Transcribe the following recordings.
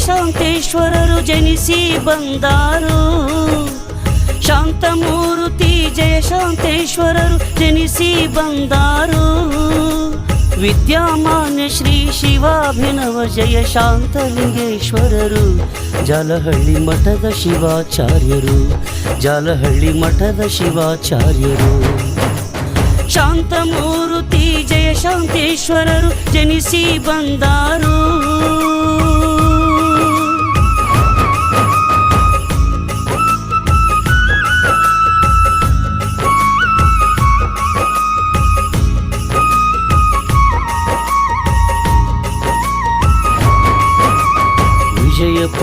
ಜಯಶಾಂತೇಶ್ವರರು ಜನಿಸಿ ಬಂದಾರು. ಶಾಂತಮೂರ್ತಿ ಜಯ ಶಾಂತೇಶ್ವರರು ಜನಿಸಿ ಬಂದಾರು. ವಿದ್ಯಾಮಾನ್ಯ ಶ್ರೀ ಶಿವಾಭಿನವ ಜಯ ಶಾಂತಲಿಂಗೇಶ್ವರರು. ಜಾಲಹಳ್ಳಿ ಮಠದ ಶಿವಾಚಾರ್ಯರು. ಜಾಲಹಳ್ಳಿ ಮಠದ ಶಿವಾಚಾರ್ಯರು. ಶಾಂತಮೂರ್ತಿ ಜಯ ಶಾಂತೇಶ್ವರರು ಜನಿಸಿ ಬಂದಾರು.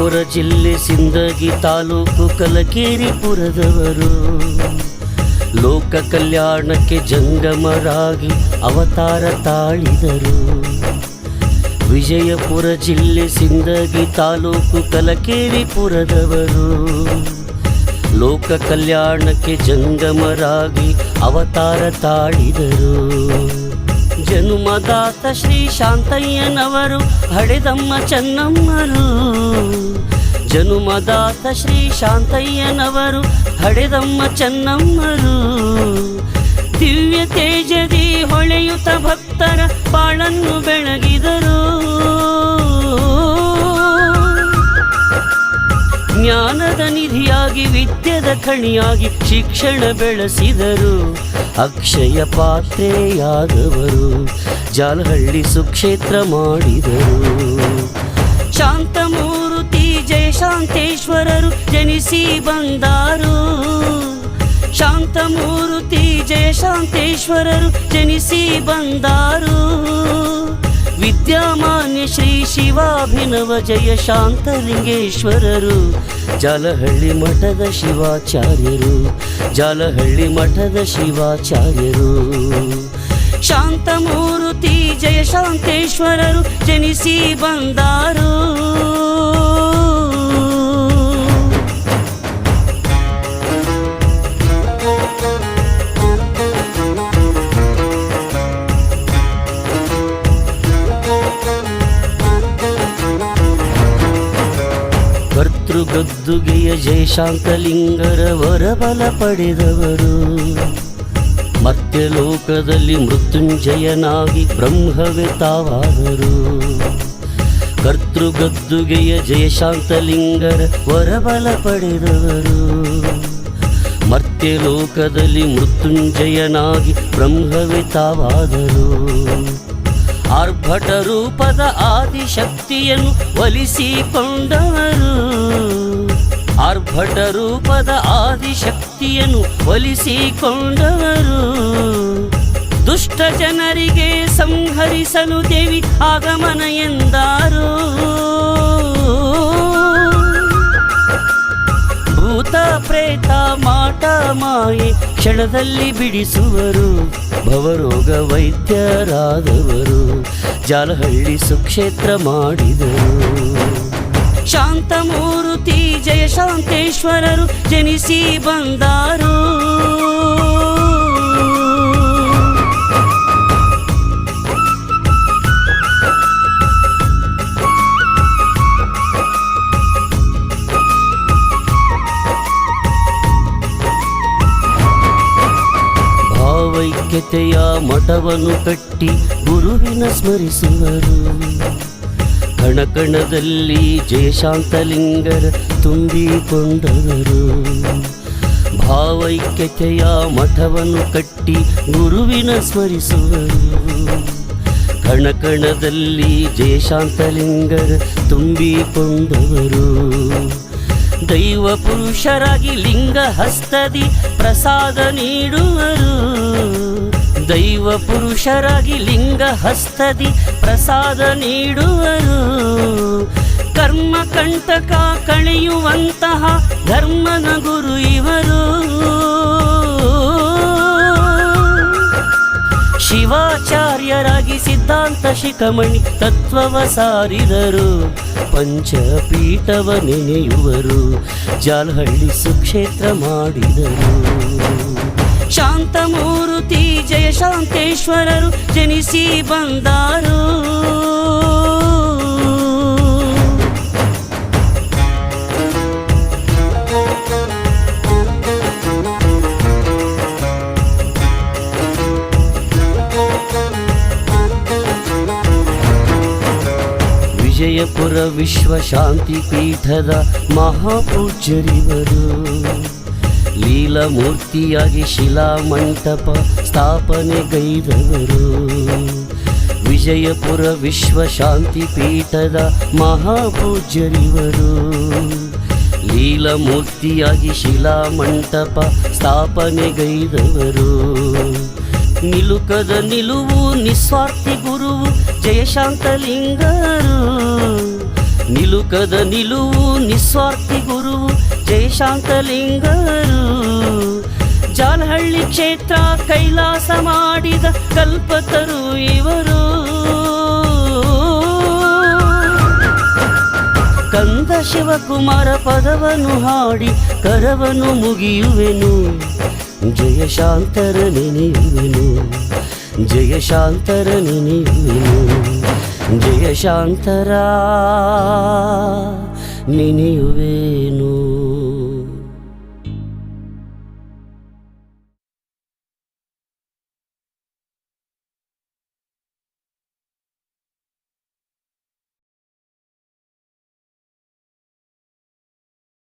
ವಿಜಯಪುರ ಜಿಲ್ಲೆ ಸಿಂದಗಿ ತಾಲೂಕು ಕಲಕೇರಿಪುರದವರು ಲೋಕ ಕಲ್ಯಾಣಕ್ಕೆ ಜಂಗಮರಾಗಿ ಅವತಾರ ತಾಳಿದರು. ವಿಜಯಪುರ ಜಿಲ್ಲೆ ಸಿಂದಗಿ ತಾಲೂಕು ಕಲಕೇರಿಪುರದವರು ಲೋಕ ಕಲ್ಯಾಣಕ್ಕೆ ಜಂಗಮರಾಗಿ ಅವತಾರ ತಾಳಿದರು. ಜನುಮದಾತ ಶ್ರೀ ಶಾಂತಯ್ಯನವರು ಹಡೆದಮ್ಮ ಚೆನ್ನಮ್ಮರು. ಜನುಮದಾತ ಶ್ರೀ ಶಾಂತಯ್ಯನವರು ಹಡೆದಮ್ಮ ಚೆನ್ನಮ್ಮರು. ದಿವ್ಯ ತೇಜದಿ ಹೊಳೆಯುತ ಭಕ್ತರ ಬಾಳನ್ನು ಬೆಳಗಿದರು. ಜ್ಞಾನದ ನಿಧಿಯಾಗಿ, ವಿದ್ಯದ ಖಣಿಯಾಗಿ ಶಿಕ್ಷಣ ಬೆಳೆಸಿದರು. ಅಕ್ಷಯ ಪಾತ್ರೆಯಾದವರು ಜಾಲಹಳ್ಳಿ ಸುಕ್ಷೇತ್ರ ಮಾಡಿದರು. ಶಾಂತಮೂರ್ತಿ ಜಯಶಾಂತೇಶ್ವರರು ಜನಿಸಿ ಬಂದಾರು. ಶಾಂತಮೂರ್ತಿ ಜಯಶಾಂತೇಶ್ವರರು ಜನಿಸಿ ಬಂದಾರು. ವಿದ್ಯಾಮಾನ್ಯ ಶ್ರೀ ಶಿವಾಭಿನವ ಜಯ ಶಾಂತಲಿಂಗೇಶ್ವರರು, ಜಾಲಹಳ್ಳಿ ಮಠದ ಶಿವಾಚಾರ್ಯರು, ಜಾಲಹಳ್ಳಿ ಮಠದ ಶಿವಾಚಾರ್ಯರು. ಶಾಂತಮೂರ್ತಿ ಜಯ ಶಾಂತೇಶ್ವರರು, ಜನಿಸಿ ಬಂದಾರು. ಕರ್ತೃಗದ್ದುಗೆಯ ಜಯಶಾಂತಲಿಂಗರ ವರಬಲ ಪಡೆದವರು. ಮತ್ತೆ ಲೋಕದಲ್ಲಿ ಮೃತ್ಯುಂಜಯನಾಗಿ ಬ್ರಹ್ಮವೇ ತಾವಾದರು. ಕರ್ತೃಗದ್ದುಗೆಯ ಜಯಶಾಂತಲಿಂಗರ ವರಬಲ ಪಡೆದವರು. ಮತ್ತೆ ಲೋಕದಲ್ಲಿ ಮೃತ್ಯುಂಜಯನಾಗಿ ಬ್ರಹ್ಮವೇ ತಾವಾದರು. ಆರ್ಭಟ ರೂಪದ ಆದಿಶಕ್ತಿಯನ್ನು ಒಲಿಸಿಕೊಂಡವರು. ಆರ್ಭಟ ರೂಪದ ಆದಿಶಕ್ತಿಯನ್ನು ಒಲಿಸಿಕೊಂಡವರು. ದುಷ್ಟ ಜನರಿಗೆ ಸಂಹರಿಸಲು ದೇವಿ ಆಗಮನ ಎಂದಾರು. ಭೂತ, ಪ್ರೇತ, ಮಾಟ, ಮಾಯೆ ಕ್ಷಣದಲ್ಲಿ ಬಿಡಿಸುವರು. ಭವರೋಗ ವೈದ್ಯರಾದವರು. ಜಾಲಹಳ್ಳಿ ಸುಕ್ಷೇತ್ರ ಮಾಡಿದರು. ಶಾಂತಮೂರ್ತಿ ಜಯ ಶಾಂತೇಶ್ವರರು ಜನಿಸಿ ಬಂದಾರು. ಭಾವೈಕ್ಯತೆಯ ಮಠವನ್ನು ಕಟ್ಟಿ ಗುರುವಿನ ಸ್ಮರಿಸುವರು. ಕಣಕಣದಲ್ಲಿ ಜಯಶಾಂತಲಿಂಗರ ತುಂಬಿಕೊಂಡವರು. ಭಾವೈಕ್ಯತೆಯ ಮಠವನ್ನು ಕಟ್ಟಿ ಗುರುವಿನ ಸ್ಮರಿಸುವರು. ಕಣಕಣದಲ್ಲಿ ಜಯಶಾಂತಲಿಂಗರ ತುಂಬಿಕೊಂಡವರು. ದೈವ ಪುರುಷರಾಗಿ ಲಿಂಗ ಹಸ್ತದಿ ಪ್ರಸಾದ ನೀಡುವರು. ದೈವ ಪುರುಷರಾಗಿ ಲಿಂಗ ಹಸ್ತದಿ ಪ್ರಸಾದ ನೀಡುವರು. ಕರ್ಮ ಕಂಟಕ ಕಳೆಯುವಂತಹ ಧರ್ಮನ ಗುರು ಇವರು. ಶಿವಾಚಾರ್ಯರಾಗಿ ಸಿದ್ಧಾಂತ ಶಿಖಮಣಿ ತತ್ವವ ಸಾರಿದರು. ಪಂಚಪೀಠವ ನೆನೆಯುವರು. ಜಾಲಹಳ್ಳಿ ಸುಕ್ಷೇತ್ರ ಮಾಡಿದರು. ಶಾಂತಮೂರ್ತಿ ಜಯ ಶಾಂತೇಶ್ವರರು ಜನಿಸಿ ಬಂದರು. ವಿಜಯಪುರ ವಿಶ್ವ ಶಾಂತಿ ಪೀಠದ ಮಹಾಪೂಜ್ಯರಿವರು. ಲೀಲಮೂರ್ತಿಯಾಗಿ ಶಿಲಾಮಂಟಪ ಸ್ಥಾಪನೆಗೈದವರು ವಿಜಯಪುರ ವಿಶ್ವ ಶಾಂತಿ ಪೀಠದ ಮಹಾಪೂಜ್ಯರಿವರು. ಲೀಲಮೂರ್ತಿಯಾಗಿ ಶಿಲಾಮಂಟಪ ಸ್ಥಾಪನೆಗೈದವರು ನಿಲುಕದ ನಿಲುವು, ನಿಸ್ವಾರ್ಥಿ ಗುರುವು ಜಯಶಾಂತಲಿಂಗರು ನಿಲುಕದ ನಿಲುವು, ನಿಸ್ವಾರ್ಥಿ ಗುರುವು ಜಯಶಾಂತಲಿಂಗರು ಜಾಲಹಳ್ಳಿ ಕ್ಷೇತ್ರ ಕೈಲಾಸ ಮಾಡಿದ ಕಲ್ಪತರು ಇವರು. ಕಂದ ಶಿವಕುಮಾರ ಪದವನ್ನು ಹಾಡಿ ಕರವನ್ನು ಮುಗಿಯುವೆನು. ಜಯಶಾಂತರ ನೆನೆಯುವೆನು. ಜಯಶಾಂತರ ನೆನೆಯುವೆನು. ಜಯಶಾಂತರ ನೆನೆಯುವೆನು.